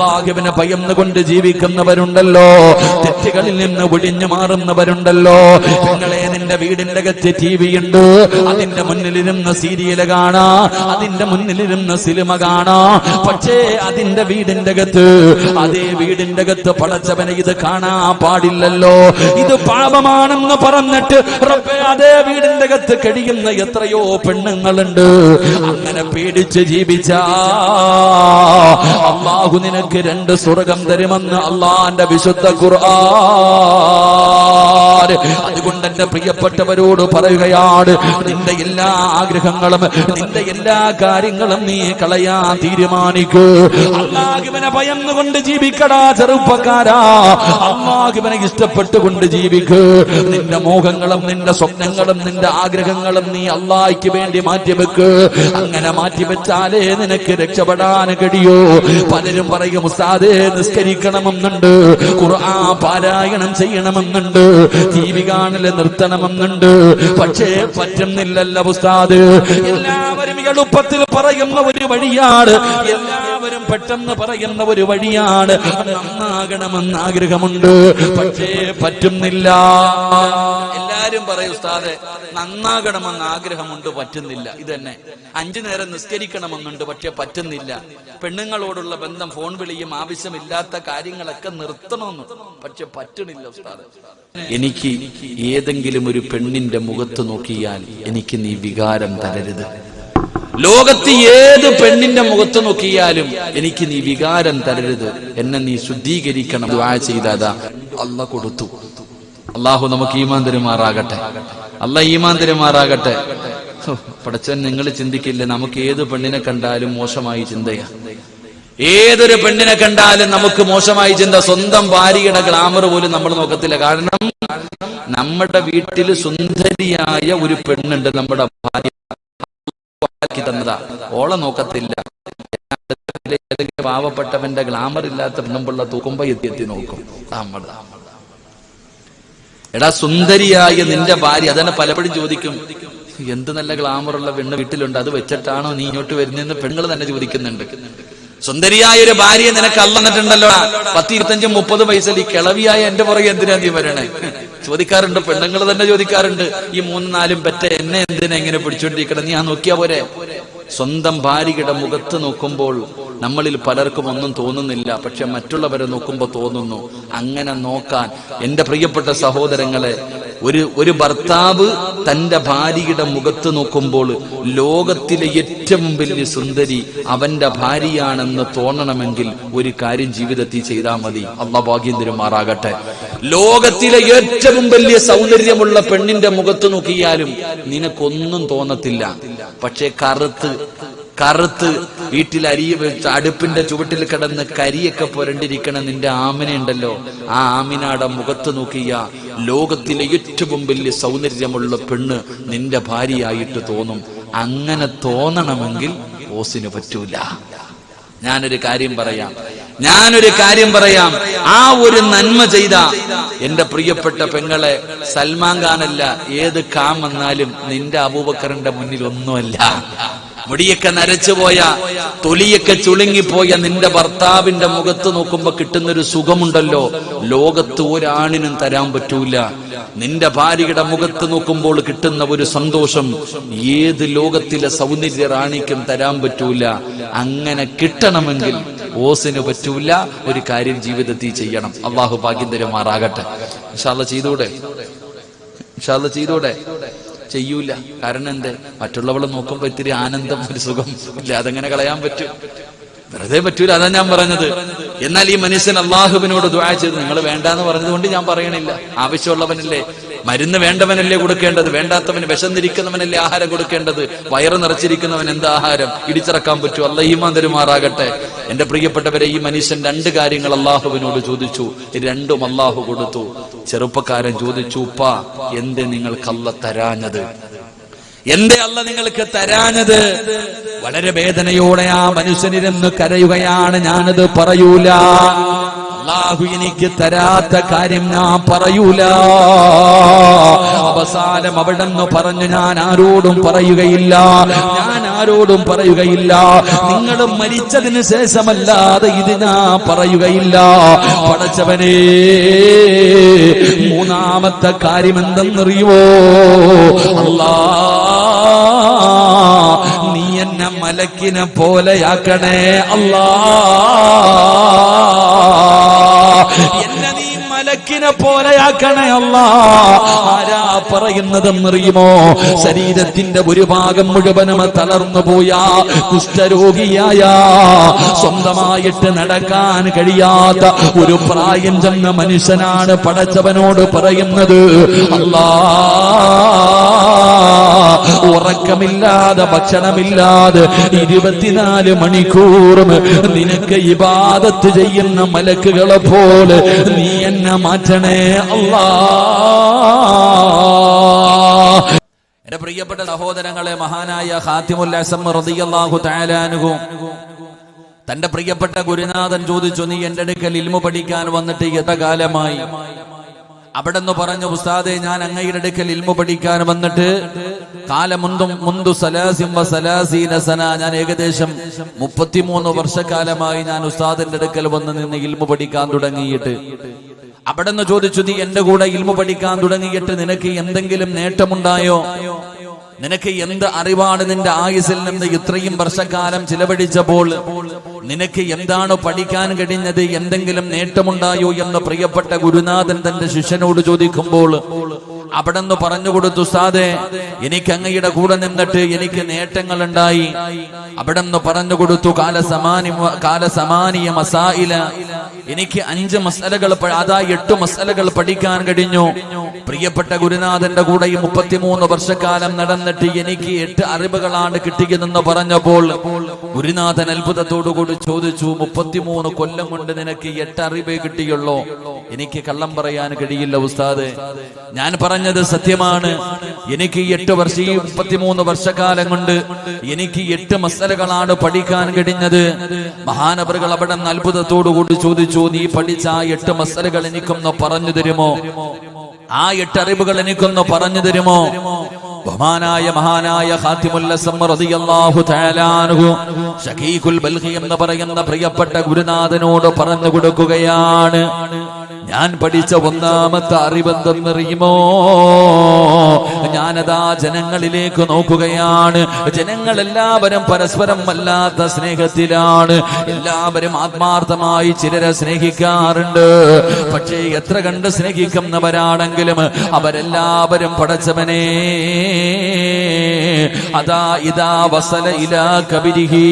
അള്ളാഹുവിനെ ഭയന്നുകൊണ്ട് ജീവിക്കുന്നവരുണ്ടല്ലോ. തെറ്റുകളിൽ നിന്ന് ഒഴിഞ്ഞു മാറുന്നവരുണ്ടല്ലോ. നിങ്ങളെ നിന്റെ വീടിന്റെ അകത്ത് ടി വി ഉണ്ട്. അതിന്റെ മുന്നിലിരുന്ന് സീരിയൽ കാണാ. അതിന്റെ മുന്നിലിരുന്ന് സിനിമ കാണാ. പക്ഷേ അതിന്റെ വീടിന്റെ അകത്ത് അതേ വീടിന്റെ അകത്ത് പടച്ചവനെ ഇത് കാണാ പാടില്ലല്ലോ. ഇത് പാപമാണെന്ന് പറഞ്ഞിട്ട് അതേ വീടിന്റെ അകത്ത് കഴിയുന്ന എത്രയോ പെണ്ണുങ്ങളുണ്ട്. അങ്ങനെ പേടിച്ച് ജീവിച്ച. അള്ളാഹു രണ്ട് സ്വർഗം തരുമെന്ന് അള്ളാന്റെ വിശുദ്ധ ഖുർആൻ. അതുകൊണ്ട് എന്റെ പ്രിയപ്പെട്ടവരോട് പറയുകയാണ് നിന്റെ എല്ലാ ആഗ്രഹങ്ങളും നിന്റെ എല്ലാ കാര്യങ്ങളും നീ കളയാൻ തീരുമാനിക്കൂ. അള്ളാഹുവിനെ ഭയന്നുകൊണ്ട് ജീവിക്കടാ ചെറുപ്പക്കാരാ. അള്ളാഹുവിനെ ഇഷ്ടപ്പെട്ടുകൊണ്ട് ജീവിക്കൂ. നിന്റെ മോഹങ്ങളും നിന്റെ സ്വപ്നങ്ങളും നിന്റെ ആഗ്രഹങ്ങളും നീ അള്ളാഹിക്ക് വേണ്ടി മാറ്റിവെക്ക്. അങ്ങനെ മാറ്റിവെച്ചാലേ നിനക്ക് രക്ഷപ്പെടാൻ കഴിയൂ. പലരും പറയും ഉസ്താദേ നിസ്കരിക്കണമെന്നുണ്ട്. ഖുർആൻ പാരായണം ചെയ്യണമെന്നുണ്ട്. ടി വി കാണൽ നിർത്തണമെന്നുണ്ട്. പക്ഷേ പറ്റുന്നില്ലല്ല ഉസ്താദ്. എല്ലാവരും എളുപ്പത്തിൽ പറയുന്ന ഒരു വഴിയാണ്. എല്ലാവരും പെട്ടെന്ന് പറയുന്ന ഒരു വഴിയാണ്. നന്നാകണമെന്ന് ആഗ്രഹമുണ്ട്. പക്ഷേ പറ്റുന്നില്ല. എല്ലാരും പറയും ഉസ്താദെ നന്നാകണമെന്ന് ആഗ്രഹമുണ്ട് പറ്റുന്നില്ല. ഇത് തന്നെ അഞ്ചു നേരം നിസ്കരിക്കണമെന്നുണ്ട് പക്ഷെ പറ്റുന്നില്ല. പെണ്ണുങ്ങളോടുള്ള ബന്ധം ഫോൺ വിളിയും ആവശ്യമില്ലാത്ത കാര്യങ്ങളൊക്കെ നിർത്തണമെന്ന്. പക്ഷെ പറ്റുന്നില്ല ഉസ്താദ്. എനിക്ക് ഏതെങ്കിലും ഒരു പെണ്ണിന്റെ മുഖത്ത് നോക്കിയാൽ എനിക്ക് നീ വികാരം തരരുത്. ലോകത്ത് ഏത് പെണ്ണിന്റെ മുഖത്ത് നോക്കിയാലും എനിക്ക് നീ വികാരം തരരുത്. എന്നെ നീ ശുദ്ധീകരിക്കണം. ദുആ ചെയ്താതാ അല്ല കൊടുത്തു. അള്ളാഹു നമുക്ക് ഈമാൻ തരുമാറാകട്ടെ. അല്ല ഈമാൻ തരുമാറാകട്ടെ. പടച്ചൻ നിങ്ങൾ ചിന്തിക്കില്ല നമുക്ക് ഏത് പെണ്ണിനെ കണ്ടാലും മോശമായി ചിന്തയാ. ഏതൊരു പെണ്ണിനെ കണ്ടാലും നമുക്ക് മോശമായി ചിന്ത. സ്വന്തം ഭാര്യയുടെ ഗ്ലാമർ പോലും നമ്മൾ നോക്കത്തില്ല. കാരണം നമ്മുടെ വീട്ടിൽ സുന്ദരിയായ ഒരു പെണ്ണുണ്ട് നമ്മുടെ ഭാര്യ. ആക്കി തന്നതാ. ഓളെ നോക്കത്തില്ല. ഏതെങ്കിലും പാവപ്പെട്ടവന്റെ ഗ്ലാമർ ഇല്ലാത്ത പെണ്ണുമ്പിള്ള തൂക്കുമ്പോ എത്തി എത്തി നോക്കും. നമ്മൾ എടാ സുന്ദരിയായ നിന്റെ ഭാര്യ അതന്നെ പലപ്പോഴും ചോദിക്കും എന്ത് നല്ല ഗ്ലാമറുള്ള പെണ്ണ് വീട്ടിലുണ്ട്? അത് വെച്ചിട്ടാണോ നീ ഇങ്ങോട്ട് വരുന്നതെന്ന്? പെണ്ണുങ്ങൾ തന്നെ ചോദിക്കുന്നുണ്ട്. സുന്ദരിയായ ഒരു ഭാര്യയെ നിനക്ക് അല്ലന്നിട്ടുണ്ടല്ലോ പത്ത് ഇരുപത്തഞ്ചും മുപ്പത് വയസ്സിൽ ഈ കിളവിയായ എന്റെ പുറകെ എന്തിനാ നീ വരണേ? ചോദിക്കാറുണ്ട് പെണ്ണുങ്ങൾ തന്നെ ചോദിക്കാറുണ്ട്. ഈ മൂന്ന് നാലും പെറ്റ എന്നെ എന്തിനാ ഇങ്ങനെ പിടിച്ചോണ്ടിരിക്കണം? നീ ആ നോക്കിയാ പോരെ? സ്വന്തം ഭാര്യയുടെ മുഖത്ത് നോക്കുമ്പോൾ നമ്മളിൽ പലർക്കും ഒന്നും തോന്നുന്നില്ല. പക്ഷെ മറ്റുള്ളവരെ നോക്കുമ്പോൾ തോന്നുന്നു. അങ്ങനെ നോക്കാൻ എന്റെ പ്രിയപ്പെട്ട സഹോദരങ്ങളെ ഒരു ഒരു ഭർത്താവ് തന്റെ ഭാര്യയുടെ മുഖത്ത് നോക്കുമ്പോൾ ലോകത്തിലെ ഏറ്റവും വലിയ സുന്ദരി അവന്റെ ഭാര്യയാണെന്ന് തോന്നണമെങ്കിൽ ഒരു കാര്യം ജീവിതത്തിൽ ചെയ്താൽ മതി. അള്ള ഭാഗ്യം തരുമാറാകട്ടെ. ലോകത്തിലെ ഏറ്റവും വലിയ സൗന്ദര്യമുള്ള പെണ്ണിന്റെ മുഖത്ത് നോക്കിയാലും നിനക്കൊന്നും തോന്നത്തില്ല. പക്ഷെ കറുത്ത് കറുത്ത് വീട്ടിൽ അരി അടുപ്പിന്റെ ചുവട്ടിൽ കിടന്ന് കരിയൊക്കെ പുരണ്ടിരിക്കണ നിന്റെ ആമിനുണ്ടല്ലോ ആ ആമിനാടെ മുഖത്ത് നോക്കിയ ലോകത്തിലെ ഏറ്റവും വലിയ സൗന്ദര്യമുള്ള പെണ്ണ് നിന്റെ ഭാര്യയായിട്ട് തോന്നും. അങ്ങനെ തോന്നണമെങ്കിൽ ഓസിന് പറ്റൂല. ഞാനൊരു കാര്യം പറയാം. ഞാനൊരു കാര്യം പറയാം. ആ ഒരു നന്മ ചെയ്ത എന്റെ പ്രിയപ്പെട്ട പെങ്ങളെ സൽമാൻ ഖാൻ അല്ല ഏത് കാം വന്നാലും നിന്റെ അബൂബക്കറിന്റെ മുന്നിൽ ഒന്നുമല്ല. മുടിയൊക്കെ നരച്ചുപോയ തൊലിയൊക്കെ ചുളുങ്ങിപ്പോയ നിന്റെ ഭർത്താവിന്റെ മുഖത്ത് നോക്കുമ്പോ കിട്ടുന്നൊരു സുഖമുണ്ടല്ലോ. ലോകത്ത് ഒരാണിനും തരാൻ പറ്റൂല. നിന്റെ ഭാര്യയുടെ മുഖത്ത് നോക്കുമ്പോൾ കിട്ടുന്ന ഒരു സന്തോഷം ഏത് ലോകത്തിലെ സൗന്ദര്യ റാണിക്കും തരാൻ പറ്റൂല. അങ്ങനെ കിട്ടണമെങ്കിൽ ഓസിന് പറ്റൂല ഒരു കാര്യം ജീവിതത്തിൽ ചെയ്യണം. അള്ളാഹു ഭാഗ്യം തരുമാറാകട്ടെ. ചെയ്തൂടെ? ചെയ്തൂടെ? ചെയ്യൂല. കാരണം എന്ത്? മറ്റുള്ളവളെ നോക്കുമ്പോ ഇത്തിരി ആനന്ദം ഒരു സുഖം. ഇല്ല അതെങ്ങനെ കളയാൻ പറ്റും. വെറുതെ പറ്റൂല അതാ ഞാൻ പറഞ്ഞത്. എന്നാൽ ഈ മനുഷ്യൻ അള്ളാഹുവിനോട് ദുആ ചെയ്ത്. നിങ്ങൾ വേണ്ടാന്ന് പറഞ്ഞതുകൊണ്ട് ഞാൻ പറയണില്ല. ആവശ്യമുള്ളവനല്ലേ? മരുന്ന് വേണ്ടവനല്ലേ കൊടുക്കേണ്ടത്? വേണ്ടാത്തവന് വിശന്നിരിക്കുന്നവനല്ലേ ആഹാരം കൊടുക്കേണ്ടത്? വയറ് നിറച്ചിരിക്കുന്നവൻ എന്താ ആഹാരം? ഇടിച്ചിറക്കാൻ പറ്റൂ. അല്ല ഈമാൻ തരുമാറാകട്ടെ. എന്റെ പ്രിയപ്പെട്ടവരെ ഈ മനുഷ്യൻ രണ്ട് കാര്യങ്ങൾ അള്ളാഹുവിനോട് ചോദിച്ചു. രണ്ടും അള്ളാഹു കൊടുത്തു. ചെറുപ്പക്കാരൻ ചോദിച്ചു ഉപ്പ എന്ത് നിങ്ങൾക്ക് കള്ള തരാഞ്ഞത്? എന്തേ അല്ല നിങ്ങൾക്ക് തരാനത്? വളരെ വേദനയോടെ ആ മനുഷ്യനിരുന്ന് കരയുകയാണ്. ഞാനത് പറയൂല. അള്ളാഹു എനിക്ക് തരാത്ത കാര്യം ഞാൻ പറയൂല. അവസാനം അവിടെ നിന്ന് പറഞ്ഞു ഞാൻ ആരോടും പറയുകയില്ല. ഞാൻ ആരോടും പറയുകയില്ല. നിങ്ങൾ മരിച്ചതിന് ശേഷമല്ലാതെ ഇത് ഞാൻ പറയുകയില്ല. പടച്ചവനെ മൂന്നാമത്തെ കാര്യം എന്തെന്നറിയുവോ അല്ലാ നീ എന്നെ മലക്കിനെ പോലെയാക്കണേ അല്ലാ. എന്നെ നീ മലക്കിനെ പോലെയാക്കണേ അല്ലാ. ആരാ പറയുന്നതെന്നറിയുമോ? ശരീരത്തിന്റെ ഒരു ഭാഗം മുഴുവനും തളർന്നു പോയ കുഷ്ഠരോഗിയായ സ്വന്തമായിട്ട് നടക്കാൻ കഴിയാത്ത ഒരു പ്രായം ചെന്ന മനുഷ്യനാണ് പടച്ചവനോട് പറയുന്നത്. അല്ലാ. ഉറക്കമില്ലാതെ ഭക്ഷണമില്ലാതെ ഇരുപത്തിനാല് മണിക്കൂറും നിനക്ക് ഇബാദത്ത് ചെയ്യുന്ന മലക്കുകളെ പോലെ നീ എന്നെ മാറ്റണേ അല്ലാ. എന്റെ പ്രിയപ്പെട്ട സഹോദരങ്ങളെ മഹാനായ ഹാത്തിമുൽ തന്റെ പ്രിയപ്പെട്ട ഗുരുനാഥൻ ചോദിച്ചു നീ എന്റെ അടുക്കൽ ഇൽമു പഠിക്കാൻ വന്നിട്ട് എത്ര കാലമായി അവിടെ നിന്ന് പറഞ്ഞു ഉസ്താദെ ഞാൻ അങ്ങയുടെ അടുക്കൽ ഇൽമു പഠിക്കാൻ വന്നിട്ട് കാലമുന്തും മുന്തു സലാസിം വ സലാസീന സന. ഞാൻ ഏകദേശം മുപ്പത്തിമൂന്ന് വർഷക്കാലമായി ഞാൻ ഉസ്താദിന്റെ അടുക്കൽ വന്ന് നിന്ന് ഇൽമു പഠിക്കാൻ തുടങ്ങിയിട്ട്. അവിടെ നിന്ന് ചോദിച്ചു നീ എന്റെ കൂടെ ഇൽമു പഠിക്കാൻ തുടങ്ങിയിട്ട് നിനക്ക് എന്തെങ്കിലും നേട്ടമുണ്ടായോ? നിനക്ക് എന്ത് അറിവാണ് നിന്റെ ആയുസിൽ നിന്ന് ഇത്രയും വർഷക്കാലം ചിലവഴിച്ചപ്പോൾ? നിനക്ക് എന്താണ് പഠിക്കാൻ കഴിഞ്ഞത്? എന്തെങ്കിലും നേട്ടമുണ്ടായോ എന്ന് പ്രിയപ്പെട്ട ഗുരുനാഥൻ തന്റെ ശിഷ്യനോട് ചോദിക്കുമ്പോൾ അവിടെ നിന്ന് പറഞ്ഞു കൊടുത്തു സാദേ എനിക്ക് അങ്ങയുടെ കൂടെ നിന്നിട്ട് എനിക്ക് നേട്ടങ്ങൾ ഉണ്ടായി അവിടെ നിന്ന് പറഞ്ഞു കൊടുത്തു കാലസമാനി കാലസമാനിയ മസായില. എനിക്ക് അഞ്ച് മസലകൾ അതാ എട്ട് മസലകൾ പഠിക്കാൻ കഴിഞ്ഞു. പ്രിയപ്പെട്ട ഗുരുനാഥന്റെ കൂടെ ഈ മുപ്പത്തിമൂന്ന് വർഷക്കാലം നടന്നിട്ട് എനിക്ക് എട്ട് അറിവുകളാണ് കിട്ടിയതെന്ന് പറഞ്ഞപ്പോൾ ഗുരുനാഥൻ അത്ഭുതത്തോടു കൂടി ചോദിച്ചു മുപ്പത്തിമൂന്ന് കൊല്ലം കൊണ്ട് നിനക്ക് എട്ട് അറിവേ കിട്ടിയുള്ളോ. എനിക്ക് കള്ളം പറയാൻ കഴിയില്ല ഉസ്താദ്. ഞാൻ പറഞ്ഞത് സത്യമാണ്. എനിക്ക് എട്ട് വർഷം ഈ മുപ്പത്തിമൂന്ന് വർഷക്കാലം കൊണ്ട് എനിക്ക് എട്ട് മസലകളാണ് പഠിക്കാൻ കഴിഞ്ഞത്. മഹാനവറുകൾ അവിടെ നിന്ന് അത്ഭുതത്തോടു കൂടി ചോദിച്ചു നീ പഠിച്ച ആ എട്ട് മസലകൾ എനിക്കൊന്ന് പറഞ്ഞു തരുമോ? ആ എട്ട് അറിവുകൾ എനിക്കൊന്ന് പറഞ്ഞു തരുമോ? ബഹുമാനായ മഹാനായ എന്ന് പറയുന്ന പ്രിയപ്പെട്ട ഗുരുനാഥനോട് പറഞ്ഞു കൊടുക്കുകയാണ്. ഞാൻ പഠിച്ച ഒന്നാമത്തെ അറിവെന്തെന്നറിയുമോ? ഞാനതാ ജനങ്ങളിലേക്ക് നോക്കുകയാണ്. ജനങ്ങൾ എല്ലാവരും പരസ്പരം വല്ലാത്ത സ്നേഹത്തിലാണ്. എല്ലാവരും ആത്മാർത്ഥമായി ചിലരെ സ്നേഹിക്കാറുണ്ട്. പക്ഷേ എത്ര കണ്ട് സ്നേഹിക്കുന്നവരാണെങ്കിലും അവരെല്ലാവരും പടച്ചവനെ അതാ ഇതാ വസല ഇലാ കബിരിഹി.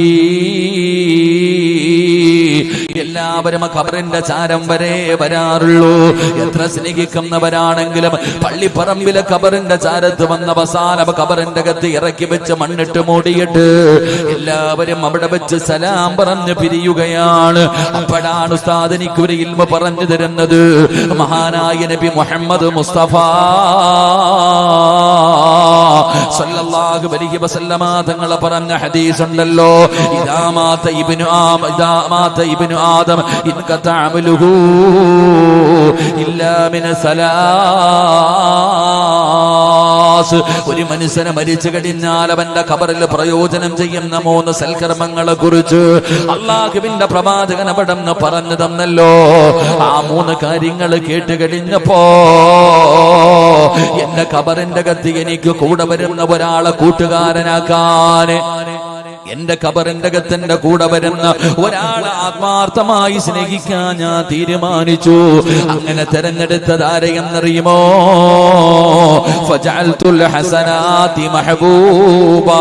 എല്ലാവരും ഖബറിന്റെ ചാരം വരെ വരാറുള്ളൂ. എത്ര സ്നേഹിക്കുന്നവരാണെങ്കിലും പള്ളിപ്പറമ്പിലെ ഖബറിന്റെ ചാരത്ത് വന്ന അവസാനം ഖബറിന്റെ അകത്ത് ഇറക്കി വെച്ച് മണ്ണിട്ട് മൂടിയിട്ട് എല്ലാവരും അവിടെ വെച്ച് സലാം പറഞ്ഞ് പിരിയുകയാണ്. അപ്പോഴാണ് ഉസ്താദ് എനിക്ക് ഒരു ഇൽമ പറഞ്ഞു തരുന്നത്. മഹാനായ നബി മുഹമ്മദ് മുസ്തഫ. സല്ലല്ലാഹു അലൈഹി വസല്ലമ തങ്ങൾ പറഞ്ഞ ഹദീസ് ഉണ്ടല്ലോ ഇദാ മാത ഇബ്നു ആം ഇദാ മാത ഇബ്നു ആദം ഇൻ കതഅമലുഹു ഇല്ലാ മിൻ സലാസ് ഒരു മനുഷ്യനെ മരിച്ചു കഴിഞ്ഞാൽ അവന്റെ ഖബറിൽ പ്രയോജനം ചെയ്യുന്ന മൂന്ന് സൽക്കർമ്മങ്ങളെ കുറിച്ച് അള്ളാഹുവിന്റെ പ്രവാചകൻ അവിടെ പറഞ്ഞു തന്നല്ലോ. ആ മൂന്ന് കാര്യങ്ങൾ കേട്ട് കഴിഞ്ഞപ്പോ എന്റെ ഖബറിന്റെ കത്തി എനിക്ക് കൂടെ വരുന്ന ഒരാളെ കൂട്ടുകാരനാക്കാന് എന്റെ കബറിന്റെ അകത്തിന്റെ കൂടെ വരുന്ന ഒരാളെ ആത്മാർത്ഥമായി സ്നേഹിക്കാൻ ഞാൻ തീരുമാനിച്ചു. അങ്ങനെ തെരഞ്ഞെടുത്തത് ആരെയെന്നറിയുമോ ഫജഅൽതുൽ ഹസനാതി മഹബൂബാ.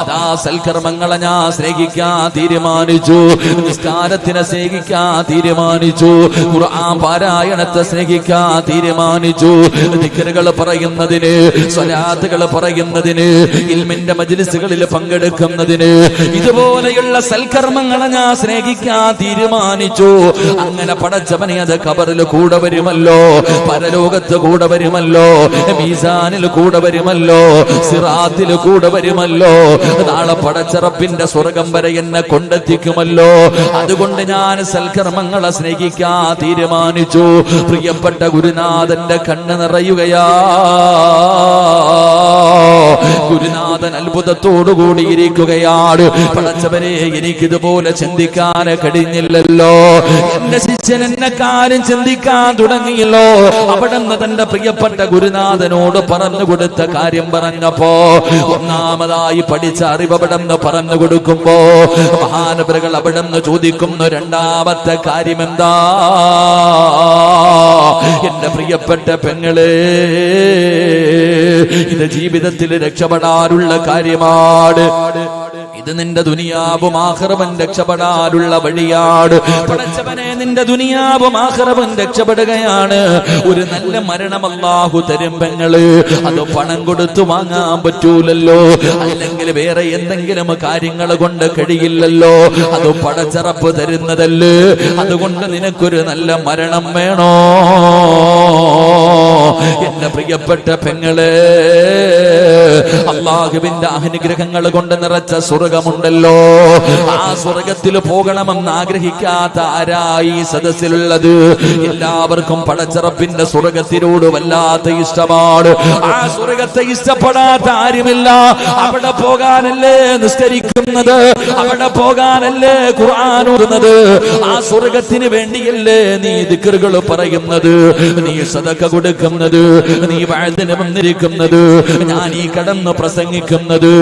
അതാ സൽക്കർമ്മങ്ങളെ ഞാൻ സ്നേഹിക്കാൻ തീരുമാനിച്ചു. നിസ്കാരത്തിനെ സ്നേഹിക്കാൻ തീരുമാനിച്ചു. ഖുർആൻ പാരായണത്തെ സ്നേഹിക്കാൻ തീരുമാനിച്ചു. ദിക്കറുകൾ പറയുന്നതിന് സ്വലാത്തുകൾ പറയുന്നതിന് ഇൽമിന്റെ മജ്ലിസുകളിൽ പങ്കെടുക്കുന്നതിന് ഇതുപോലെയുള്ള സൽക്കർമ്മങ്ങളെ ഞാൻ സ്നേഹിക്കാൻ തീരുമാനിച്ചു. അങ്ങനെ പടച്ചവനെ അത് കബറിൽ കൂടെ വരുമല്ലോ പരലോകത്ത് കൂടെ വരുമല്ലോ മീസാനിൽ കൂടെ വരുമല്ലോ സിറാത്തിൽ കൂടെ വരുമല്ലോ നാളെ പടച്ചറപ്പിന്റെ സ്വർഗം വരെ എന്നെ കൊണ്ടെത്തിക്കുമല്ലോ. അതുകൊണ്ട് ഞാൻ സൽക്കർമ്മങ്ങളെ സ്നേഹിക്കാൻ തീരുമാനിച്ചു. പ്രിയപ്പെട്ട ഗുരുനാഥന്റെ കണ്ണ് നിറയുകയാ. ഗുരുനാഥൻ അത്ഭുതത്തോടുകൂടി ഇരിക്കുകയാണ്. പടച്ചവരെ എനിക്കിതുപോലെ ചിന്തിക്കാൻ കഴിഞ്ഞില്ലല്ലോ. എന്റെ ശിഷ്യൻ എന്നെ കാര്യം ചിന്തിക്കാൻ തുടങ്ങിയല്ലോ. അവിടെ നിന്ന് തന്റെ പ്രിയപ്പെട്ട ഗുരുനാഥനോട് പറഞ്ഞു കൊടുത്ത കാര്യം പറഞ്ഞപ്പോ ഒന്നാമതായി പഠിച്ച അറിവ് അവിടെ നിന്ന് പറഞ്ഞു കൊടുക്കുമ്പോ മഹാനപുരകൾ അവിടെ നിന്ന് ചോദിക്കുന്നു രണ്ടാമത്തെ കാര്യം എന്താ എന്റെ പ്രിയപ്പെട്ട പെങ്ങളെ ഇത് ജീവിതത്തിൽ രക്ഷപ്പെടാനുള്ള കാര്യമാണ്. ഇത് നിന്റെ ദുനിയാവും ആഹ്റവൻ രക്ഷപ്പെടാനുള്ള വഴിയാണ്. പടച്ചവനെ നിന്റെ ദുനിയാവും ആഹ്റവൻ രക്ഷപ്പെടുകയാണ്. ഒരു നല്ല മരണം അല്ലാഹു തരും പെങ്ങൾ. അത് പണം കൊടുത്തു വാങ്ങാൻ പറ്റൂലല്ലോ. അല്ലെങ്കിൽ വേറെ എന്തെങ്കിലും കാര്യങ്ങൾ കൊണ്ട് കഴിയില്ലല്ലോ. അത് പടച്ചറപ്പ് തരുന്നതല്ലേ. അതുകൊണ്ട് നിനക്കൊരു നല്ല മരണം വേണോ? എന്റെ പ്രിയപ്പെട്ട പെങ്ങളെ. അള്ളാഹുവിന്റെ അനുഗ്രഹങ്ങൾ കൊണ്ട് നിറച്ച സ്വർഗമുണ്ടല്ലോ. ആ സ്വർഗത്തിൽ പോകണമെന്ന് ആഗ്രഹിക്കാത്ത ആരായി സദസ്സിലുള്ളത്? എല്ലാവർക്കും പടച്ചറപ്പിന്റെ സ്വർഗത്തിനോട് വല്ലാത്ത ഇഷ്ടമാണ്. ആ സ്വർഗത്തെ ഇഷ്ടപ്പെടാത്ത ആരുമില്ല. അവിടെ പോകാനല്ലേ നിസ്കരിക്കുന്നത്? അവിടെ പോകാനല്ലേ ഖുർആൻ ഓതുന്നത്? ആ സ്വർഗത്തിന് വേണ്ടിയല്ലേ നീ ദിക്കറുകൾ പറയുന്നത്? നീ സദക്ക കൊടുക്കുന്നത്? നീ വഴുതിന് വന്നിരിക്കുന്നത് ഞാൻ ഈ കടന്ന് പ്രസംഗിക്കുന്നത്.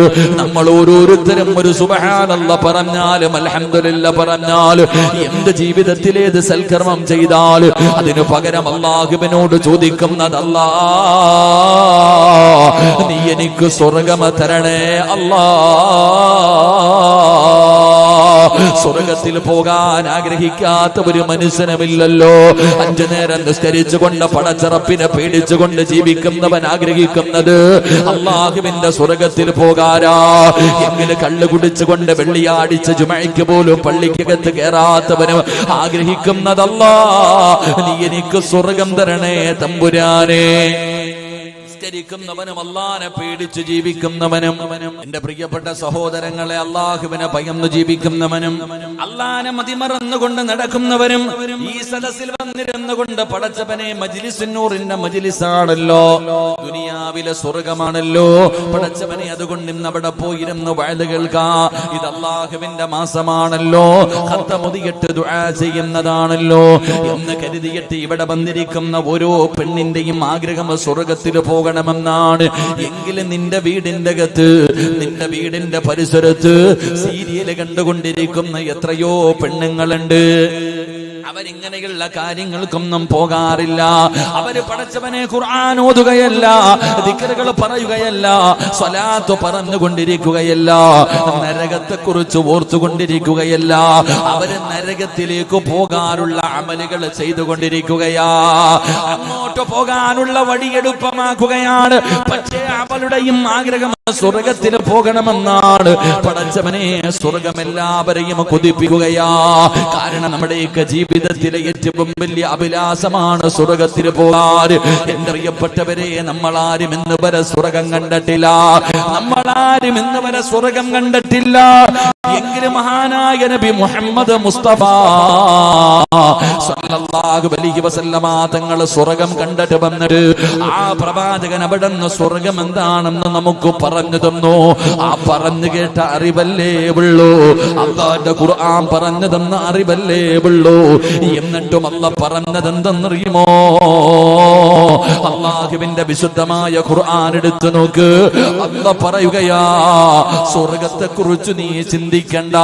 നമ്മൾ ഓരോരുത്തരും ഒരു സുബഹാനല്ല പറഞ്ഞാലും അൽഹംദുലില്ല പറഞ്ഞാൽ എന്ത് ജീവിതത്തിലേത് സൽക്കർമ്മം ചെയ്താൽ അതിനു പകരം അള്ളാഹുബിനോട് ചോദിക്കുന്നതല്ലാ നീ എനിക്ക് സ്വർഗമ തരണേ അല്ലാ. സ്വർഗത്തിൽ പോകാൻ ആഗ്രഹിക്കാത്ത ഒരു മനുഷ്യനുമില്ലല്ലോ. അഞ്ചു നേരം നിസ്കരിച്ചുകൊണ്ട് പടച്ചറപ്പിനെ പേടിച്ചുകൊണ്ട് ജീവിക്കുന്നവൻ ആഗ്രഹിക്കുന്നത് അള്ളാഹുവിന്റെ സ്വർഗത്തിൽ പോകാരാ എങ്കിലും കള്ളു കുടിച്ചുകൊണ്ട് വെള്ളിയാടിച്ച് ജുമയ്ക്ക് പോലും പള്ളിക്കകത്ത് കയറാത്തവനും ആഗ്രഹിക്കുന്നതല്ല. നീ എനിക്ക് സ്വർഗം തരണേ തമ്പുരാനേ. നിസ്കരിക്കുന്നവനും അള്ളാനെ പേടിച്ച് ജീവിക്കുന്നവനും എന്റെ പ്രിയപ്പെട്ട സഹോദരങ്ങളെ അള്ളാഹുവിനെ ഭയന്ന് ജീവിക്കുന്നവനും അള്ളാനെ മതിമറന്നുകൊണ്ട് നടക്കുന്നവരും ഈ സദസ്സിൽ വന്നിരുന്നുകൊണ്ട് പടച്ചവനെ മജിലിസിന്നൂറിന്റെ മജിലിസാണല്ലോ ദുനിയാവിലെ സ്വർഗമാണല്ലോ. പടച്ചവനെ അതുകൊണ്ട് ഇന്ന് അവിടെ പോയിരുന്ന് വയത് കേൾക്കാ ഇത് അള്ളാഹുവിന്റെ മാസമാണല്ലോ മുതിയിട്ട് ദുആ ചെയ്യുന്നതാണല്ലോ. എന്ന് കരുതിയിട്ട് ഇവിടെ വന്നിരിക്കുന്ന ഓരോ പെണ്ണിന്റെയും ആഗ്രഹം സ്വർഗത്തിൽ പോകണമെന്നാണ് എങ്കിലും നിന്റെ വീടിന്റെ അകത്ത് നിന്റെ വീടിന്റെ പരിസരത്ത് സീരിയൽ കണ്ടുകൊണ്ടിരിക്കുന്ന എത്രയോ പെണ്ണുങ്ങളുണ്ട്. അവരിങ്ങനെയുള്ള കാര്യങ്ങൾക്കൊന്നും പോകാറില്ല. അവർ പടച്ചവനെ ഖുർആൻ ഓതുകയല്ല ദിക്കറുകൾ പറയുകയല്ല സ്വലാത്ത് പറഞ്ഞുകൊണ്ടിരിക്കുകയല്ല നരകത്തെ കുറിച്ച് ഓർത്തുകൊണ്ടിരിക്കുകയല്ല. അവർ നരകത്തിലേക്ക് പോകാനുള്ള അമലുകൾ ചെയ്തുകൊണ്ടിരിക്കുകയാ. അങ്ങോട്ട് പോകാനുള്ള വഴിയെടുപ്പമാക്കുകയാണ്. പക്ഷേ അവളുടെയും ആഗ്രഹം സ്വർഗത്തിൽ പോകണമെന്നാണ്. പടച്ചവനെ സ്വർഗം എല്ലാവരെയും കൊതിപ്പിക്കുകയാ. കാരണം നമ്മുടെയൊക്കെ ജീവിതത്തിലെ ഏറ്റവും വലിയ അഭിലാഷമാണ് സ്വർഗത്തിന് പോകാൻ. എന്റെ പ്രിയപ്പെട്ടവരെ നമ്മളാരും ഇന്ന് വരെ സ്വർഗം കണ്ടിട്ടില്ല. നമ്മളാരും ഇന്ന് വരെ സ്വർഗം കണ്ടിട്ടില്ല. എങ്കിലും മഹാനായ നബി മുഹമ്മദ് മുസ്തഫ സല്ലല്ലാഹു അലൈഹി വസല്ലമ തങ്ങൾ സ്വർഗം കണ്ടിട്ട് വന്നിട്ട് ആ പ്രവാചകൻ അവിടെ നിന്ന് സ്വർഗം എന്താണെന്ന് നമുക്ക് പറഞ്ഞു തന്നു ആ പറഞ്ഞു കേട്ട അറിവല്ലേ ഉള്ളൂ. അള്ളാന്റെ ഖുർആൻ പറഞ്ഞു തന്ന അറിവല്ലേ ഉള്ളൂ. എന്നിട്ടും അല്ല പറഞ്ഞത് എന്തെന്നറിയുമോ അള്ളാഹുവിന്റെ വിശുദ്ധമായ ഖുർആൻ എടുത്തു നോക്ക്. അല്ല പറയുകയാ സ്വർഗത്തെ കുറിച്ച് നീ ചിന്തിക്കണ്ട.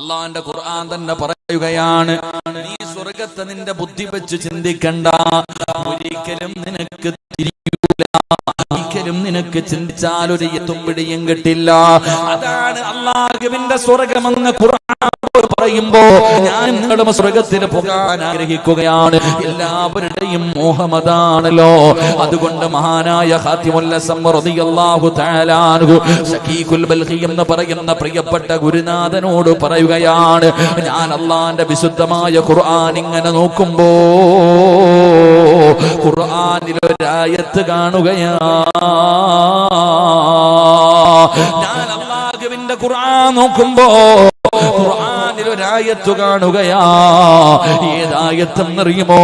അള്ളാന്റെ ഖുർആൻ തന്നെ പറയുകയാണ് നീ സ്വർഗത്തെ നിന്റെ ബുദ്ധി വെച്ച് ചിന്തിക്കണ്ട. ഒരിക്കലും നിനക്ക് തിരിയൂല ഒരിക്കലും നിനക്ക് ചിന്തിച്ചാൽ ഒരു എത്തും പിടിയും കിട്ടില്ല. അതാണ് അള്ളാഹുവിന്റെ സ്വർഗമെന്ന് ഖുർആൻ പറയുമ്പോ ഞാൻ നിങ്ങളുടെ സ്വർഗത്തിന് പോകാൻ ആഗ്രഹിക്കുകയാണ്. എല്ലാവരുടെയും മോഹമതാണല്ലോ അതുകൊണ്ട് മഹാനായ എന്ന് പറയുന്ന പ്രിയപ്പെട്ട ഗുരുനാഥനോട് പറയുകയാണ് ഞാൻ അള്ളാന്റെ വിശുദ്ധമായ ഖുർആൻ ഇങ്ങനെ നോക്കുമ്പോ ഖുർആാനിൽ ഒരായത്ത് കാണുകയാ. ഞാൻ അള്ളാഹുവിന്റെ ഖുർആൻ നോക്കുമ്പോ ഒരായത്ത് കാണുകയാ ഏതായത്തെന്നറിയുമോ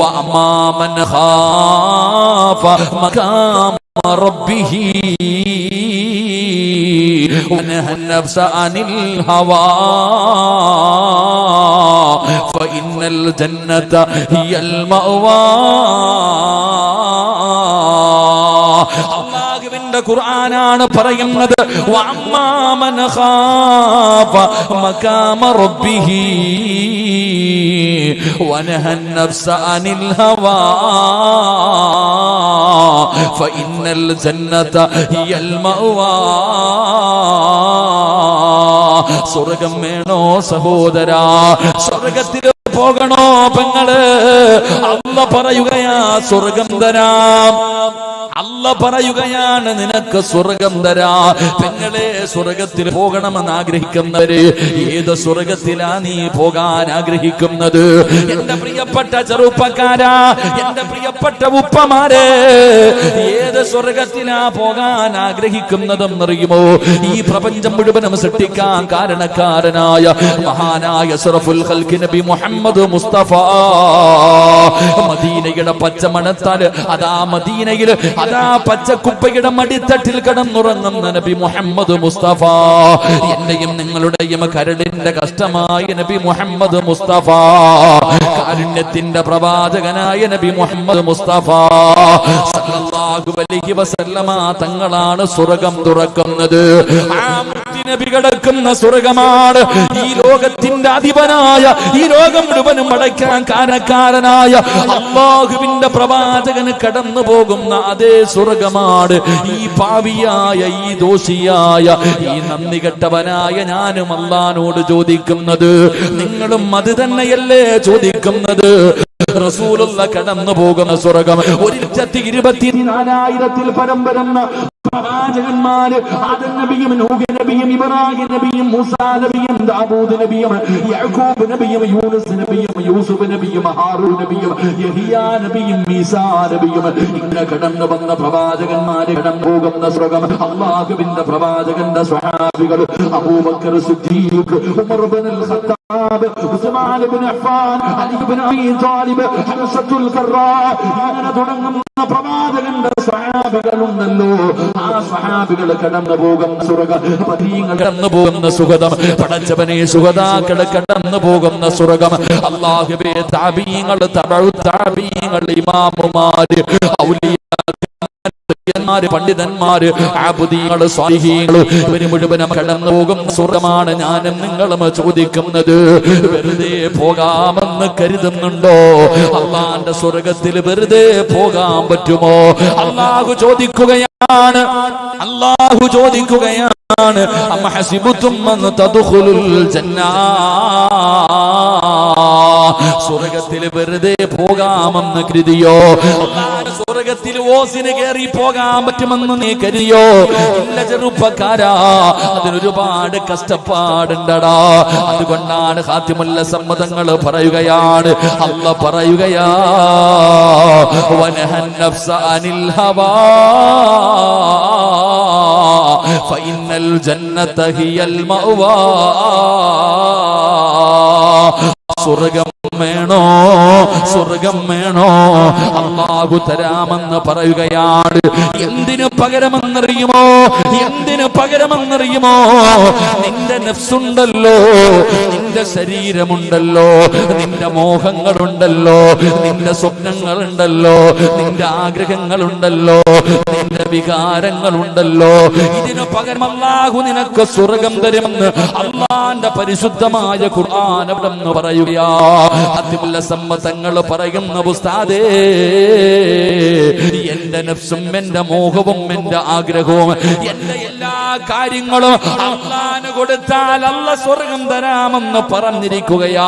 വഅമാമൻ ഖാഫ മഖാമ ربه ونهى النفس عن الهوى فإن الجنة هي المأوى അള്ളാഹുവിന്റെ ഖുർആനാണ് പറയുന്നത് വഅമ്മാമൻ ഖാഫ മഖാമ റബ്ബിഹി വനഹ النفس عن الهوى فإن الجنة هي المأوى സ്വർഗം വേണോ സഹോദരാ സ്വർഗത്തിൽ പോകണോ പെങ്ങള് അല്ല പറയുകയാ സ്വർഗം തരാം അല്ല പറയുകയാണ് നിനക്ക് സ്വർഗം തരാ. പെങ്ങളെ സ്വർഗത്തിൽ പോകണമെന്ന് ആഗ്രഹിക്കുന്നവര് ഏത് സ്വർഗത്തിലാ നീ പോകാൻ ആഗ്രഹിക്കുന്നത്? എന്റെ പ്രിയപ്പെട്ട ചെറുപ്പക്കാരാ എന്റെ പ്രിയപ്പെട്ട ഉപ്പമാരെ ഏത് സ്വർഗത്തിലാ പോകാൻ ആഗ്രഹിക്കുന്നതെന്നറിയുമോ? ഈ പ്രപഞ്ചം മുഴുവനും സൃഷ്ടിക്കാൻ കാരണക്കാരനായ മഹാനായ സറഫുൽ നബി മുഹമ്മദ് മുസ്തഫ. മദീനയുടെ പച്ചമണത്താൽ അതാ മദീനയിൽ അതാ പച്ചക്കുപ്പയുടെ മടിത്തട്ടിൽ കിടന്നുറങ്ങുന്ന നബി മുഹമ്മദ് മുസ്തഫ. എന്റെയും നിങ്ങളുടെയും കരടിന്റെ കഷ്ടമായ നബി മുഹമ്മദ് മുസ്തഫ. കാരുണ്യത്തിന്റെ പ്രവാചകനായ നബി മുഹമ്മദ് മുസ്തഫ. സല്ലല്ലാഹു അലൈഹി വസല്ലമ തങ്ങളാണ് സ്വർഗം തുറക്കുന്നത്. ആ നബി കിടക്കുന്ന സ്വർഗമാണ്. ഈ ലോകത്തിന്റെ അധിപനായ ഈ ലോകം മുഴുവനും അടയ്ക്കാൻ കാരണക്കാരനായ അള്ളാഹുവിന്റെ പ്രവാചകന് കടന്നു പോകുന്ന അതേ സ്വർഗമാണ്. ഈ പാവിയായ ഈ ദോഷിയായ ഈ നന്ദി കെട്ടവനായ ഞാനും അള്ളഹാനോട് ചോദിക്കുന്നത് നിങ്ങളും അത് തന്നെയല്ലേ ചോദിക്കുന്നത്? റസൂലുള്ള കടന്നു പോകുന്ന സ്വർഗം ഒരു ലക്ഷത്തി ഇരുപത്തിനാലായിരത്തിൽ പരം വരുന്ന പ്രവാചകന്മാര് ആദം നബിയും നൂഹ് നബിയും ഇബ്രാഹിം നബിയും മൂസാ നബിയും ദാവൂദ് നബിയും യഹൂബ് നബിയും യൂനുസ് നബിയും യൂസുഫ് നബിയും ഹാറൂൻ നബിയും യഹിയ നബിയും ഈസാ നബിയും. ഇങ്ങനെ കടന്നു വന്ന പ്രവാചകന്മാര് കടന്നു പോകുന്ന സ്വർഗം അള്ളാഹുവിന്റെ പ്രവാചകന്റെ സ്വഹാബികൾ Abubakar Siddique Umar bin Khattab Ibnu Ali Ibnu പ്രവാചകന്റെ ആ കടന്നു പോകുന്ന കടന്നു പോകുന്ന പടച്ചവനെ സുഗതാക്കൾ കടന്നു പോകുന്ന സ്വർഗം അള്ളാഹുബേ താബീങ്ങൾ തബഴു താബീങ്ങൾ ഇമാമുമാര് ഔലിയ ാര് പണ്ഡിതന്മാര് ആബുദീങ്ങൾ സ്വാഹികൾ ഇവർ മുഴുവനും കടന്നു പോകും സ്വർഗമാണ് ഞാനും നിങ്ങളും ചോദിക്കുന്നത് വെറുതെ പോകാമെന്ന് കരുതുന്നുണ്ടോ? അള്ളാന്റെ സ്വർഗത്തിൽ വെറുതെ പോകാൻ പറ്റുമോ? അള്ളാഹു ചോദിക്കുകയാണ്. അള്ളാഹു ചോദിക്കുകയാണ്. അമ്മ ഹസിബുത്തും സ്വർഗത്തിൽ വെറുതെ പോകാമെന്ന് കരുതിയോ? സ്വർഗത്തിൽ ഓസിന് കയറി പോകാൻ പറ്റുമെന്ന് നീ കരുതിയോ? ഇല്ല ചെറുപ്പക്കാരാ അതിനൊരുപാട് കഷ്ടപ്പാടുണ്ടടാ. അതുകൊണ്ടാണ് ഹാത്യമല്ല സമ്മതങ്ങൾ പറയുകയാണ്. അല്ല പറയുകയാ അനിൽ ഹവാ. فإن الجنة هي المأوى സ്വർഗം വേണോ സ്വർഗം വേണോ? അള്ളാഹു തരാമെന്ന് പറയുകയാണ്. എന്തിനു പകരമെന്നറിയുമോ? എന്തിനു പകരമെന്നറിയുമോ? നിന്റെ നെഫ്സുണ്ടല്ലോ നിന്റെ ശരീരമുണ്ടല്ലോ നിന്റെ മോഹങ്ങളുണ്ടല്ലോ നിന്റെ സ്വപ്നങ്ങളുണ്ടല്ലോ നിന്റെ ആഗ്രഹങ്ങളുണ്ടല്ലോ നിന്റെ വികാരങ്ങളുണ്ടല്ലോ. ഇതിനു പകരം അള്ളാഹു നിനക്ക് സ്വർഗം തരുമെന്ന് അള്ളാന്റെ പരിശുദ്ധമായ നിന്ന് പറയുകയാ. അതിമുള്ള സമ്മതങ്ങൾ പറയുന്ന എന്റെ നഫ്സും എന്റെ മോഹവും എന്റെ ആഗ്രഹവും എന്റെ എല്ലാ കാര്യങ്ങളും കൊടുത്താൽ അല്ല സ്വർഗം തരാമെന്ന് പറഞ്ഞിരിക്കുകയാ.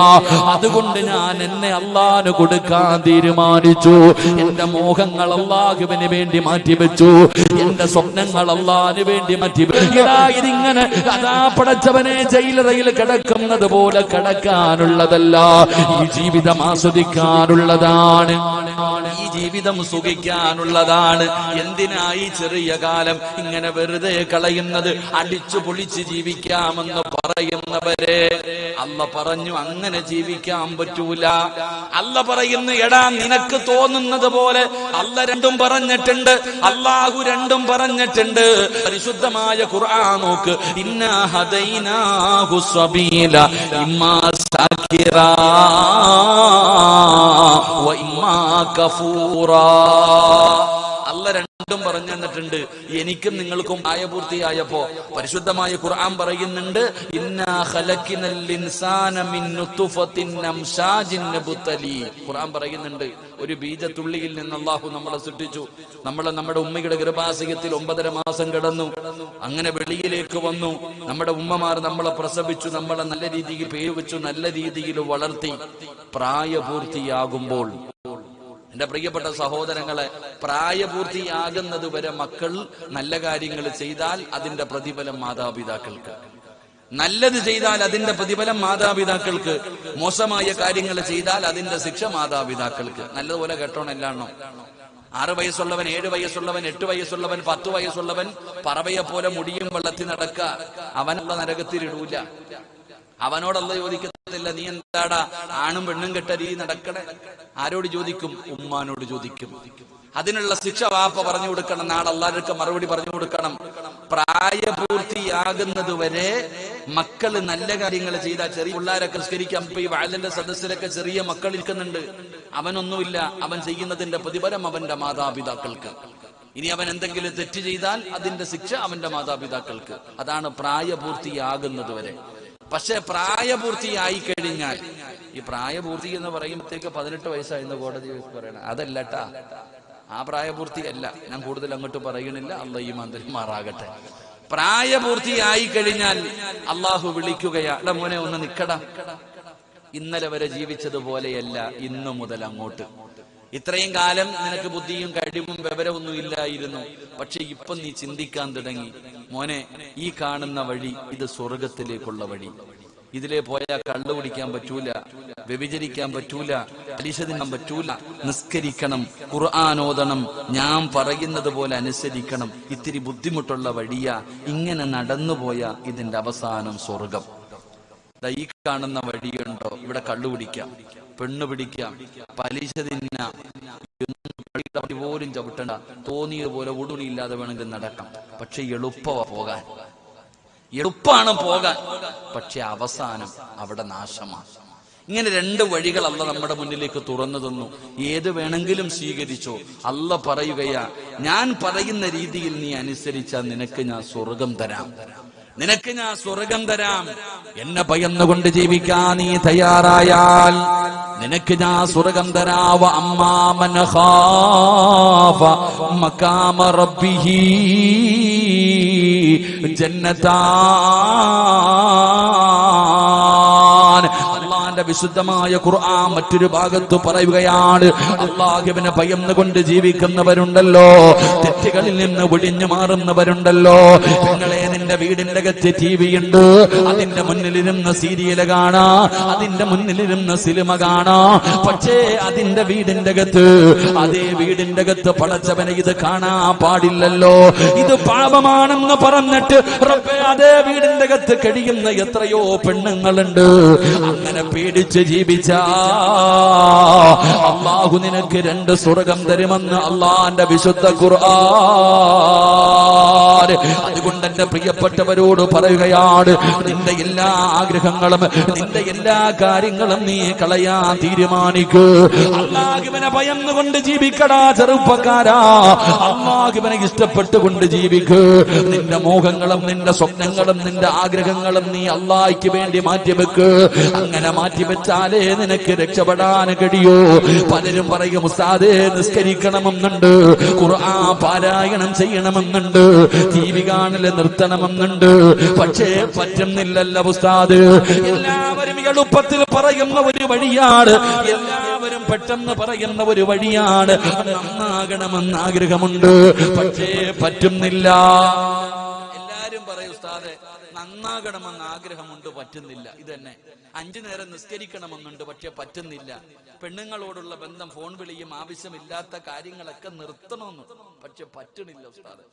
അതുകൊണ്ട് ഞാൻ എന്നെ അള്ളാന് കൊടുക്കാൻ തീരുമാനിച്ചു. എന്റെ മോഹങ്ങൾ അള്ളാഹുവിന് വേണ്ടി മാറ്റിവെച്ചു. എന്റെ സ്വപ്നങ്ങൾ അള്ളാന് വേണ്ടി മാറ്റി ഇതിങ്ങനെ അതാ പടച്ചവനെ ജയിലറയിൽ കിടക്കുന്നത് പോലെ കിടക്കാനുള്ളതല്ല. ഈ ജീവിതം ആസ്വദിക്കാനുള്ളതാണ്. ഈ ജീവിതം സുഖിക്കാനുള്ളതാണ്. എന്തിനായി ചെറിയ കാലം ഇങ്ങനെ വെറുതെ കളയുന്നത്? പറയുന്നത് അടിച്ചു പൊളിച്ച് ജീവിക്കാമെന്ന് പറയുന്നവരെ. അല്ല പറഞ്ഞു അങ്ങനെ ജീവിക്കാൻ പറ്റൂല. അല്ല പറയുന്നു എടാ നിനക്ക് തോന്നുന്നത് പോലെ അല്ല രണ്ടും പറഞ്ഞിട്ടുണ്ട് അല്ലാഹു രണ്ടും പറഞ്ഞിട്ടുണ്ട്. പരിശുദ്ധമായ ഖുർആൻ നോക്ക്. ഇന്നാ ഹദൈനാഹു സബീല ഇമ്മാ വ ഇമ്മാ കഫൂറാ. പറഞ്ഞു തന്നിട്ടുണ്ട്. എനിക്കും നിങ്ങൾക്കും പ്രായപൂർത്തിയായപ്പോ പരിശുദ്ധമായ ഖുർആൻ പറയുന്നുണ്ട് ഖുർആൻ പറയുന്നുണ്ട് ഒരു ബീജത്തുള്ളിയിൽ നിന്ന് അള്ളാഹു നമ്മളെ സൃഷ്ടിച്ചു. നമ്മളെ നമ്മുടെ ഉമ്മയുടെ ഗർഭാശയത്തിൽ ഒമ്പതര മാസം കിടന്നു. അങ്ങനെ വെളിയിലേക്ക് വന്നു. നമ്മുടെ ഉമ്മമാർ നമ്മളെ പ്രസവിച്ചു നമ്മളെ നല്ല രീതിയിൽ പേര് വെച്ചു നല്ല രീതിയിൽ വളർത്തി പ്രായപൂർത്തിയാകുമ്പോൾ എന്റെ പ്രിയപ്പെട്ട സഹോദരങ്ങളെ പ്രായപൂർത്തിയാകുന്നത് വരെ മക്കൾ നല്ല കാര്യങ്ങൾ ചെയ്താൽ അതിന്റെ പ്രതിഫലം മാതാപിതാക്കൾക്ക്. നല്ലത് ചെയ്താൽ അതിന്റെ പ്രതിഫലം മാതാപിതാക്കൾക്ക്. മോശമായ കാര്യങ്ങൾ ചെയ്താൽ അതിന്റെ ശിക്ഷ മാതാപിതാക്കൾക്ക്. നല്ലതുപോലെ കേട്ടോണം എല്ലാണോ ആറ് വയസ്സുള്ളവൻ ഏഴ് വയസ്സുള്ളവൻ എട്ട് വയസ്സുള്ളവൻ പത്ത് വയസ്സുള്ളവൻ പറവയെ പോലെ മുടിയും വെള്ളത്തിൽ നടക്ക അവനുള്ള നരകത്തിലിടൂല. അവനോടല്ല ചോദിക്കത്തില്ല നീ എന്താടാ? ആണും പെണ്ണും കെട്ട രീതി നടക്കണേ? ആരോട് ചോദിക്കും? ഉമ്മാനോട് ചോദിക്കും. അതിനുള്ള ശിക്ഷ വാപ്പ പറഞ്ഞു കൊടുക്കണം നാളെ എല്ലാവർക്കും മറുപടി പറഞ്ഞു കൊടുക്കണം. പ്രായപൂർത്തിയാകുന്നത് വരെ മക്കൾ നല്ല കാര്യങ്ങൾ ചെയ്താൽ ചെറിയ പിള്ളേരൊക്കെ സ്കരിക്കാം ഇപ്പൊ ഈ വയലിന്റെ സദസ്സിലൊക്കെ ചെറിയ മക്കൾ ഇരിക്കുന്നുണ്ട്. അവനൊന്നുമില്ല അവൻ ചെയ്യുന്നതിന്റെ പ്രതിഫലം അവന്റെ മാതാപിതാക്കൾക്ക്. ഇനി അവൻ എന്തെങ്കിലും തെറ്റ് ചെയ്താൽ അതിന്റെ ശിക്ഷ അവന്റെ മാതാപിതാക്കൾക്ക്. അതാണ് പ്രായപൂർത്തിയാകുന്നത് വരെ പക്ഷെ പ്രായപൂർത്തിയായി കഴിഞ്ഞാൽ ഈ പ്രായപൂർത്തി എന്ന് പറയുമ്പോഴത്തേക്ക് പതിനെട്ട് വയസ്സായിരുന്നു കോടതി പറയണം. അതല്ലട്ടാ. ആ പ്രായപൂർത്തിയല്ല ഞാൻ കൂടുതൽ അങ്ങോട്ട് പറയണില്ല ഈ മന്ത്രിമാറാകട്ടെ പ്രായപൂർത്തിയായി കഴിഞ്ഞാൽ അള്ളാഹു വിളിക്കുകയാ മോനെ ഒന്ന് നിക്കടാ. ഇന്നലെ വരെ ജീവിച്ചതുപോലെയല്ല ഇന്നു മുതൽ അങ്ങോട്ട്. ഇത്രയും കാലം നിനക്ക് ബുദ്ധിയും കഴിവും വിവരമൊന്നും ഇല്ലായിരുന്നു. പക്ഷെ ഇപ്പൊ നീ ചിന്തിക്കാൻ തുടങ്ങി. മോനെ ഈ കാണുന്ന വഴി ഇത് സ്വർഗത്തിലേക്കുള്ള വഴി. ഇതിലെ പോയാൽ കള്ളു കുടിക്കാൻ പറ്റൂല വ്യഭിചരിക്കാൻ പറ്റൂല പലിശ പറ്റൂല. നിസ്കരിക്കണം ഖുർആാനോദണം ഞാൻ പറയുന്നത് പോലെ അനുസരിക്കണം. ഇത്തിരി ബുദ്ധിമുട്ടുള്ള വഴിയാ. ഇങ്ങനെ നടന്നു നടന്നുപോയ ഇതിന്റെ അവസാനം സ്വർഗം ഈ കാണുന്ന വഴിയുണ്ടോ? ഇവിടെ കള്ളു പിടിക്കാം പെണ്ണു പിടിക്കാം പലിശ തിന്നാം പോലും ചവിട്ടണ്ട. തോന്നിയതുപോലെ ഉടുണിയില്ലാതെ വേണമെങ്കിൽ നടക്കാം. പക്ഷെ എളുപ്പമാ പോകാൻ. എളുപ്പാണ് പോകാൻ. പക്ഷെ അവസാനം അവിടെ നാശമാണ്. ഇങ്ങനെ രണ്ട് വഴികൾ അല്ല നമ്മുടെ മുന്നിലേക്ക് തുറന്നു തന്നു. ഏത് വേണമെങ്കിലും സ്വീകരിച്ചോ. അല്ല പറയുകയാ ഞാൻ പറയുന്ന രീതിയിൽ നീ അനുസരിച്ചാൽ നിനക്ക് ഞാൻ സ്വർഗം തരാം. നിനക്ക് ഞാൻ സ്വർഗം തരാം. എന്നെ ഭയന്നുകൊണ്ട് ജീവിക്കാൻ നീ തയ്യാറായാൽ നിനക്ക് ഞാൻ സ്വർഗം തരാവ അമ്മാമനഹാഫിഹി ജന്നതാൻ അള്ളാന്റെ വിശുദ്ധമായ ഖുർആൻ മറ്റൊരു ഭാഗത്ത് പറയുകയാണ് അള്ളാഹുവിനെ ഭയന്നുകൊണ്ട് ജീവിക്കുന്നവരുണ്ടല്ലോ തെറ്റുകളിൽ നിന്ന് ഒഴിഞ്ഞു മാറുന്നവരുണ്ടല്ലോ. നിങ്ങളെ നിന്റെ വീടിന്റെ അകത്ത് ടി വി ഉണ്ട്. അതിന്റെ മുന്നിലിരുന്ന് സീരിയൽ കാണാ. അതിന്റെ മുന്നിലിരുന്ന് സിനിമ കാണാ. പക്ഷേ അതിന്റെ വീടിന്റെ അകത്ത് അതേ വീടിന്റെ അകത്ത് പടച്ചവനെ ഇത് കാണാ പാടില്ലല്ലോ. ഇത് പാപമാണെന്ന് പറഞ്ഞിട്ട് അതേ വീടിന്റെ അകത്ത് കഴിയുന്ന എത്രയോ പെണ്ണുങ്ങളുണ്ട്. അങ്ങനെ പേടിച്ച് ജീവിച്ച. അള്ളാഹു നിനക്ക് രണ്ട് സ്വർഗം തരുമെന്ന് അള്ളാന്റെ വിശുദ്ധ ഖുർആൻ. അതുകൊണ്ട് എന്റെ പ്രിയപ്പെട്ടവരോട് പറയുകയാണ് നിന്റെ എല്ലാ ആഗ്രഹങ്ങളും നിന്റെ എല്ലാ കാര്യങ്ങളും നീ കളയാൻ തീരുമാനിക്കൂ. ഭയന്നുകൊണ്ട് ജീവിക്കടാ ചെറുപ്പക്കാരാ. അള്ളാഹുവിനെ ഇഷ്ടപ്പെട്ടുകൊണ്ട് ജീവിക്കൂ. നിന്റെ മോഹങ്ങളും നിന്റെ സ്വപ്നങ്ങളും നിന്റെ ആഗ്രഹങ്ങളും നീ അള്ളാഹിക്ക് വേണ്ടി മാറ്റിവെക്ക്. അങ്ങനെ മാറ്റിവെച്ചാലേ നിനക്ക് രക്ഷപ്പെടാൻ കഴിയൂ. പലരും പറയും ഉസ്താദേ നിസ്കരിക്കണമെന്നുണ്ട് ഖുർആൻ പാരായണം ചെയ്യണമെന്നുണ്ട് ടി കാണൽ നിർത്തണമെന്നുണ്ട് പക്ഷേ പറ്റുന്നില്ലല്ല ഉസ്താദ്. എല്ലാവരും എളുപ്പത്തിൽ പറയുന്ന ഒരു വഴിയാണ്. എല്ലാവരും പെട്ടെന്ന് പറയുന്ന ഒരു വഴിയാണ്. നന്നാകണമെന്ന് ആഗ്രഹമുണ്ട്. പക്ഷേ പറ്റുന്നില്ല. എല്ലാരും പറയും ഉസ്താദെ നന്നാകണമെന്ന് ആഗ്രഹമുണ്ട് പറ്റുന്നില്ല. ഇത് തന്നെ അഞ്ചു നേരം നിസ്കരിക്കണമെന്നുണ്ട് പക്ഷെ പറ്റുന്നില്ല. പെണ്ണുങ്ങളോടുള്ള ബന്ധം ഫോൺ വിളിയും ആവശ്യമില്ലാത്ത കാര്യങ്ങളൊക്കെ നിർത്തണമെന്ന്. പക്ഷെ പറ്റണില്ല ഉസ്താദ്.